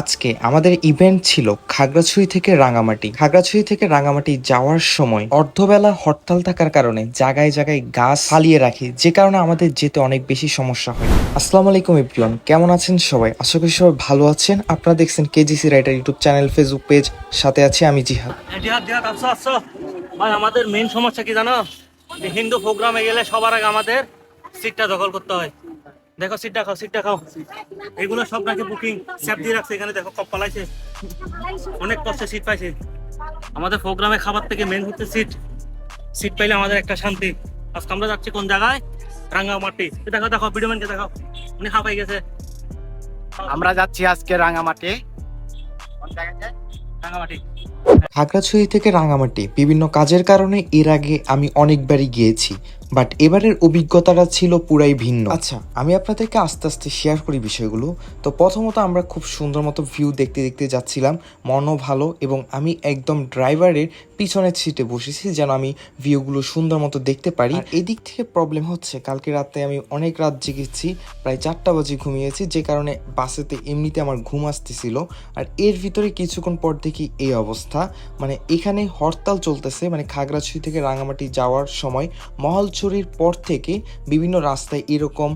আজকে আমাদের ইভেন্ট ছিল খাগড়াছড়ি থেকে রাঙামাটি। খাগড়াছড়ি থেকে রাঙামাটি যাওয়ার সময় অর্ধবেলা হরতাল থাকার কারণে জায়গায় জায়গায় গাছ ফালিয়ে রাখি, যে কারণে আমাদের যেতে অনেক বেশি সমস্যা হয়। আসসালামু আলাইকুম এভরিওয়ান কেমন আছেন সবাই? আশা করি সবাই ভালো আছেন। আপনারা দেখছেন KGC writer YouTube channel Facebook page সাথে আছি আমি জিহাদ। জিহাদ জিহাদ ভাই, আমাদের মেইন সমস্যা কি জানো? হিন্দু প্রোগ্রামে গেলে সবার আগে আমাদের সিটটা দখল করতে হয়। দেখো সিটটা খাও সিটটা খাও এগুলো সব নাকি বুকিং স্যাপ দিয়ে রাখছে এখানে দেখো কপ পালাইছে। অনেক কষ্টে সিট পাইছে। আমাদের প্রোগ্রামে খাবার থেকে মেন হচ্ছে সিট সিট পাইলে আমাদের একটা শান্তি। আজকে আমরা যাচ্ছি কোন জায়গায়? রাঙ্গামাটি। দেখো দেখো ভিডিও ম্যানকে দেখো। উনি হাঁপাই গেছে। আমরা যাচ্ছি আজকে রাঙামাটি রাঙ্গামাটি। খাগড়াছড়ি থেকে রাঙামাটি বিভিন্ন কাজের কারণে এর আগে আমি অনেকবারই গিয়েছি। বাট এবারের অভিজ্ঞতাটা ছিল পুরাই ভিন্ন। আচ্ছা আমি আপনাদেরকে আস্তে আস্তে শেয়ার করি বিষয়গুলো। তো প্রথমত আমরা খুব সুন্দর মতো ভিউ দেখতে দেখতে যাচ্ছিলাম। মনও ভালো এবং আমি একদম ড্রাইভারের পিছনের সিটে বসেছি যেন আমি ভিউগুলো সুন্দর মতো দেখতে পারি। এদিক থেকে প্রবলেম হচ্ছে কালকে রাতে আমি অনেক রাত জেগেছি প্রায় চারটা বাজে ঘুমিয়েছি যে কারণে বাসেতে এমনিতে আমার ঘুম আসতেছিল। আর এর ভিতরে কিছুক্ষণ পর দেখি এই অবস্থা। মানে এখানে হরতাল চলতেছে মানে খাগড়াছড়ি থেকে রাঙামাটি যাওয়ার সময় মহলছড়ির পর থেকে বিভিন্ন রাস্তায় এরকম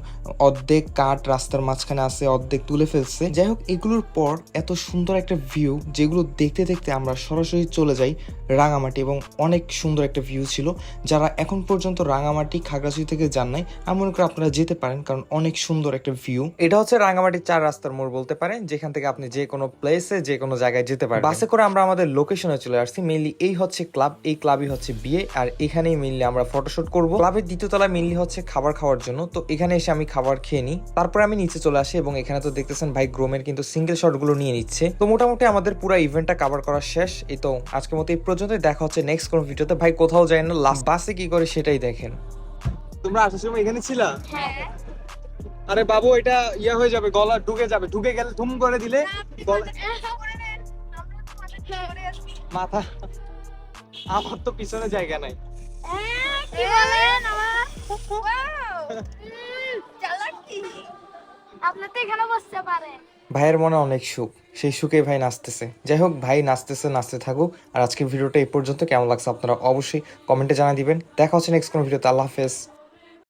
অর্ধেক কাঠ রাস্তার মাঝখানে আছে অর্ধেক তুলে ফেলছে। যাই হোক এগুলোর পর এত সুন্দর একটা ভিউ যেগুলো দেখতে দেখতে আমরা সরাসরি চলে যাই রাঙামাটি এবং অনেক সুন্দর একটা ভিউ ছিল। যারা এখন পর্যন্ত রাঙামাটি খাগড়াছড়ি থেকে যান নাই আমি মনে করি আপনারা যেতে পারেন কারণ অনেক সুন্দর একটা ভিউ এটা হচ্ছে রাঙামাটির চার রাস্তার মোড় বলতে পারেন যেখান থেকে আপনি যে কোনো প্লেসে যে কোনো জায়গায় যেতে পারেন বাসে করে আমরা আমাদের লোকেশনে চলে আসছি মেইনলি এই হচ্ছে ক্লাব এই ক্লাবই হচ্ছে বিয়ে আর এখানেই মেইনলি আমরা ফটোশুট করব। ক্লাবের দ্বিতীয় তলা মেইনলি হচ্ছে খাবার খাওয়ার জন্য। তো এখানে এসে আমি খাবার খেয়ে নিই। তারপরে আমি নিচে চলে আসি এবং এখানে তো দেখতেছেন ভাই গ্রোমের কিন্তু সিঙ্গেল শটগুলো নিয়ে নিচ্ছে। তো মোটামুটি আমাদের পুরো ইভেন্টটা কভার করা শেষ। এই তো আজকের মতো এই পর্যন্ত দেখা হচ্ছে নেক্সট কোনো ভিডিওতে। ভাই কোথাও যায় না। লাস্ট বাসে কি করে সেটাই দেখেন। তোমরা আসার সময় এখানে ছিলা? আরে বাবু এটা ইয়া হয়ে যাবে গলা ঢুকে যাবে। ঢুকে গেলে ধুম করে দিলে গলা- মাথা আমার তো পিছনে জায়গা নাই। ভাইয়ের মনে অনেক সুখ। সেই সুখে ভাই নাচতেছে। যাই হোক, ভাই নাচতেছে, নাচতে থাকুক। আর আজকের ভিডিওটা এই পর্যন্ত। কেমন লাগছে আপনারা অবশ্যই কমেন্টে জানা দিবেন। দেখা হচ্ছে নেক্সট কোনো ভিডিওতে। আল্লাহ হাফেজ।